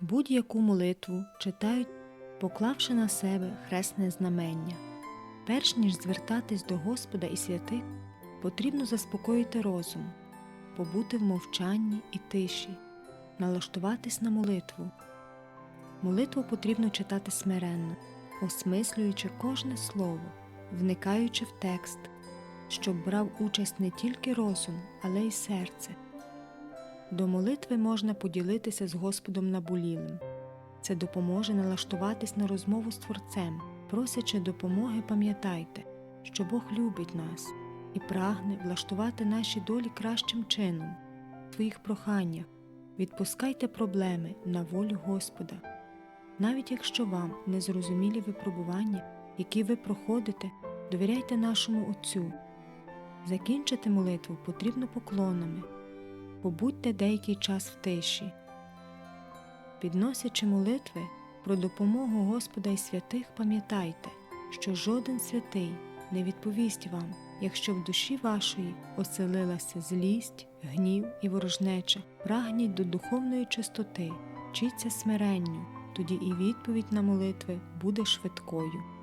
Будь-яку молитву читають, поклавши на себе хресне знамення. Перш ніж звертатись до Господа і святих, потрібно заспокоїти розум, побути в мовчанні і тиші, налаштуватись на молитву. Молитву потрібно читати смиренно, осмислюючи кожне слово, вникаючи в текст, щоб брав участь не тільки розум, але й серце. До молитви можна поділитися з Господом наболілим. Це допоможе налаштуватись на розмову з Творцем. Просячи допомоги, пам'ятайте, що Бог любить нас і прагне влаштувати наші долі кращим чином. В своїх проханнях відпускайте проблеми на волю Господа. Навіть якщо вам незрозумілі випробування, які ви проходите, довіряйте нашому Отцю. Закінчити молитву потрібно поклонами. Побудьте деякий час в тиші. Підносячи молитви про допомогу Господа і святих, пам'ятайте, що жоден святий не відповість вам, якщо в душі вашої оселилася злість, гнів і ворожнеча, прагніть до духовної чистоти, вчіться смиренню, тоді і відповідь на молитви буде швидкою.